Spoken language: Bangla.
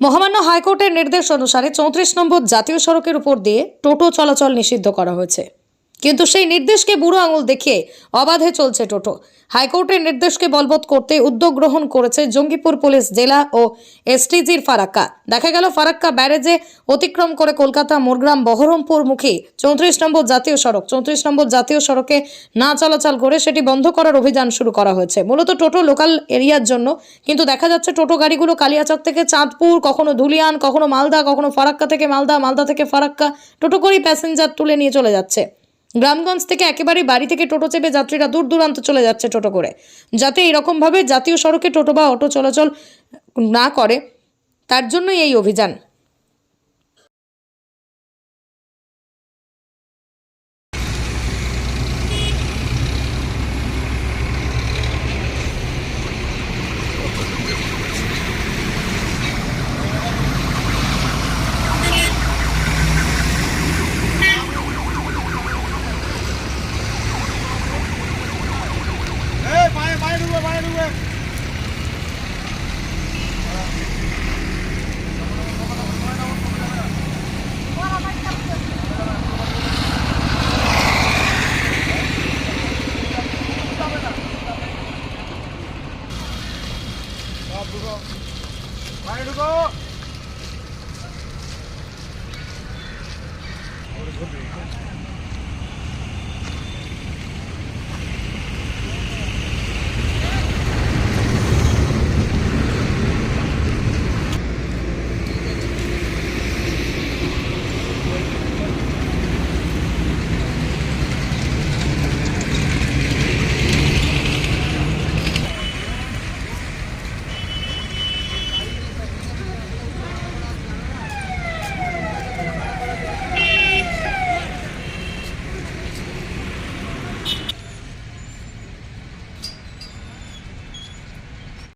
মহামান্য হাইকোর্টের নির্দেশ অনুসারে চৌত্রিশ নম্বর জাতীয় সড়কের উপর দিয়ে টোটো চলাচল নিষিদ্ধ করা হয়েছে। কিন্তু সেই নির্দেশকে বুড়ো আঙুল দেখিয়ে অবাধে চলছে টোটো। হাইকোর্টের নির্দেশকে বলবৎ করতে উদ্যোগ গ্রহণ করেছে জঙ্গিপুর পুলিশ, জেলা ও এসটিজির ফারাক্কা। দেখা গেল ফারাক্কা ব্যারেজে অতিক্রম করে কলকাতা, মোরগ্রাম, বহরমপুর মুখী চৌত্রিশ নম্বর জাতীয় সড়ক। চৌত্রিশ নম্বর জাতীয় সড়কে না চলাচল করে সেটি বন্ধ করার অভিযান শুরু করা হয়েছে। মূলত টোটো লোকাল এরিয়ার জন্য, কিন্তু দেখা যাচ্ছে টোটো গাড়িগুলো কালিয়াচক থেকে চাঁদপুর, কখনো ধুলিয়ান, কখনো মালদা, কখনো ফারাক্কা থেকে মালদা মালদা থেকে ফারাক্কা। টোটো করেই প্যাসেঞ্জার তুলে নিয়ে চলে যাচ্ছে। গ্রামগঞ্জ থেকে একেবারে বাড়ি থেকে টোটো চেপে যাত্রীরা দূর দূরান্ত চলে যাচ্ছে টোটো করে, যাতে এরকমভাবে জাতীয় সড়কে টোটো বা অটো চলাচল না করে। তার জন্যই এই অভিযান। সব ঢুকো পায়ে ঢুকো।